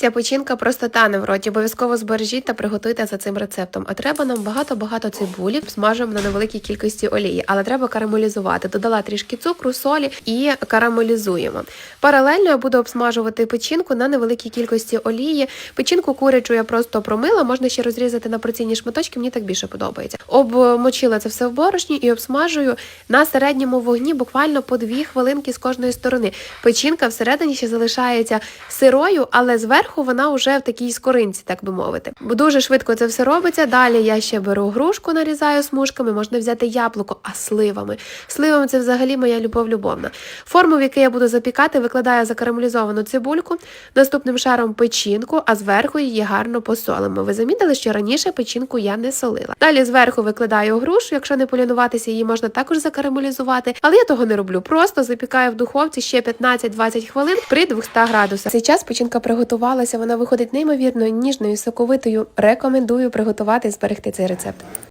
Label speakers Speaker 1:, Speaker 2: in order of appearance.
Speaker 1: Ця печінка просто тане в роті. Обов'язково збережіть та приготуйте за цим рецептом. А треба нам багато-багато цибулі, смажимо на невеликій кількості олії, але треба карамелізувати. Додала трішки цукру, солі і карамелізуємо. Паралельно я буду обсмажувати печінку на невеликій кількості олії. Печінку курячу я просто промила, можна ще розрізати на порційні шматочки, мені так більше подобається. Обмочила це все в борошні і обсмажую на середньому вогні буквально по дві хвилинки з кожної сторони. Печінка всередині ще залишається сирою, але зверху вона вже в такій скоринці, так би мовити. Бо дуже швидко це все робиться. Далі я ще беру грушку, нарізаю смужками, можна взяти яблуко, а сливами. Сливами це взагалі моя любов любовна. Форму, в якій я буду запікати, викладаю закарамелізовану цибульку, наступним шаром печінку, а зверху її гарно посолимо. Ви замітили, що раніше печінку я не солила. Далі зверху викладаю грушу, якщо не полінуватися, її можна також закарамелізувати, але я того не роблю. Просто запікаю в духовці ще 15-20 хвилин при 200 градусах. Цей печінка приготувалася, вона виходить неймовірно ніжною, соковитою. Рекомендую приготувати і зберегти цей рецепт.